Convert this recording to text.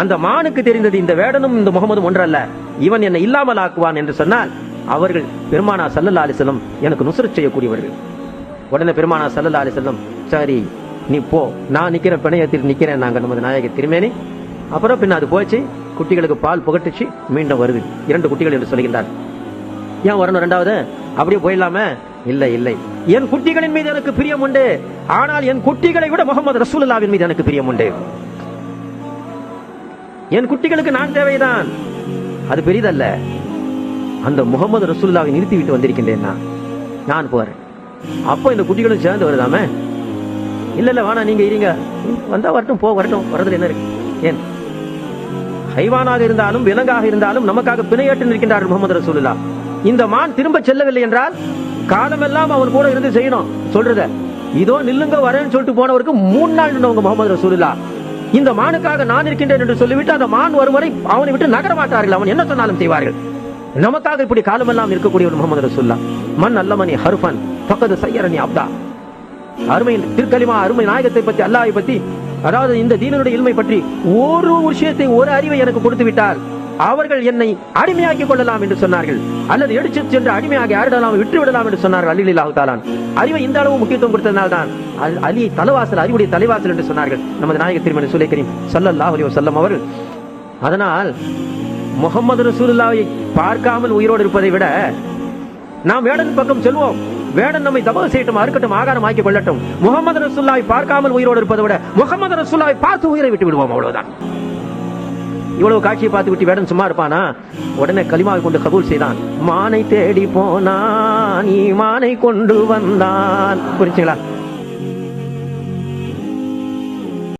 அந்த மானுக்கு தெரிந்தது இந்த வேடனும் இந்த முகமதும் ஒன்றல்ல. இவன் என்னை இல்லாமல் ஆக்குவான் என்று சொன்னால் அவர்கள் பெருமானா சல்லல்லா அலிசல்லம் எனக்கு நுசுரச் செய்யக்கூடியவர்கள். உடனே பெருமானா சல்லல்லா அலிசல்லம் சரி நீ போ நான் நிற்கிற பிணையத்தில் நிற்கிறேன் நாங்கள் நமது நாயக திருமேனி. அப்புறம் பின்ன அது போச்சு குட்டிகளுக்கு பால் புகட்டுச்சு மீண்டும் வருது. இரண்டு குட்டிகள் என்று சொல்கின்றார். ஏன் வரணும் ரெண்டாவது அப்படியே போயிடலாமே? இல்லை இல்லை. என் குட்டிகளின் மீது எனக்கு பிரியம் உண்டு. ஆனால் என் குட்டிகளை விட முகமது ரசூலுல்லாவின் மீது எனக்கு பிரியம் உண்டு. என் குட்டிகளுக்கு நான் தேவைதான். அது பெரிதல்ல. அந்த முகமது ரசூல்லாவை நிறுத்தி விட்டு வந்திருக்கின்றேன் நான். நான் போறேன். அப்போ இந்த குட்டிகளும் சேர்ந்து வருதாமே? இல்ல இல்ல வேணா நீங்க இருங்க. வந்தா வரட்டும் போ வரட்டும். வரதுல என்ன இருக்கு? ஏன்? ஹைவானாக இருந்தாலும் விலங்காக இருந்தாலும் நமக்காக பிணையேற்று நிற்கின்றார் முகமது ரசூலுல்லா. இந்த மான் திரும்ப செல்லவில்லை என்றால் காலமெல்லாம் அவன் கூட இருந்து செய்யணும். சொல்றத இதோ நில்லுங்க வரேன்னு சொல்லிட்டு போனவருக்கு மூணு நாள் நின்றவங்க முகமது ரசூலுல்லா. இந்த மானுக்காக நான் இருக்கின்றேன் என்று சொல்லிவிட்டு அந்த மான் வரும் வரை அவனை விட்டு நகர மாட்டார்கள் அவன் என்ன சொன்னாலும் செய்வார்கள். நமக்காக இப்படி காலமெல்லாம் இருக்கக்கூடிய ஒரு முகமது ரசுல்லா மண் அல்லமணி ஹர்பன் பக்கத்து சையரணி அப்தா. அருமை திருக்கலிமா அருமை நாயகத்தை பற்றி அல்லாஹை பற்றி அதாவது இந்த தீனனுடைய இல்மை பற்றி ஒரு விஷயத்தை ஒரு அறிவை எனக்கு கொடுத்து விட்டார். அவர்கள் என்னை அடிமையாக்கி கொள்ளலாம் என்று சொன்னார்கள். அல்லது எடுத்து சென்று அடிமையாக ஆரிடலாம் விட்டு விடலாம் என்று சொன்னார்கள். அலிலாஹு தாலான் அறிவை இந்த அளவு முக்கியத்துவம் கொடுத்ததனால் தான் அல்- அலி தலைவாசல் அறிவுடைய தலைவாசல் என்று சொன்னார்கள். நமது நாயக திருமணி சுலைக்கரீம் கரீம் சல்லல்லாஹு அலைஹி அவர்கள். அதனால் முகமது ரசூலுல்லாவை பார்க்காமல் உயிரோடு இருப்பதை விட நாம் வேடன் பக்கம் செல்வோம். வேடன் நம்மை தபக செய்யட்டும் அறுக்கட்டும் ஆகாரம் ஆக்கி கொள்ளட்டும். முகமது ரசூல்லாவை பார்க்காமல் உயிரோடு இருப்பதை விட முகமது ரசூல்லாவை பார்த்து உயிரை விட்டு விடுவோம் அவ்வளவுதான். இவ்வளவு காட்சியை பார்த்து விட்டு வேடன் சும்மா இருப்பானா? உடனே களிமாவை கொண்டு கபூல் செய்தான். மானை தேடி போனான் மானை கொண்டு வந்தான். புரிஞ்சுங்களா?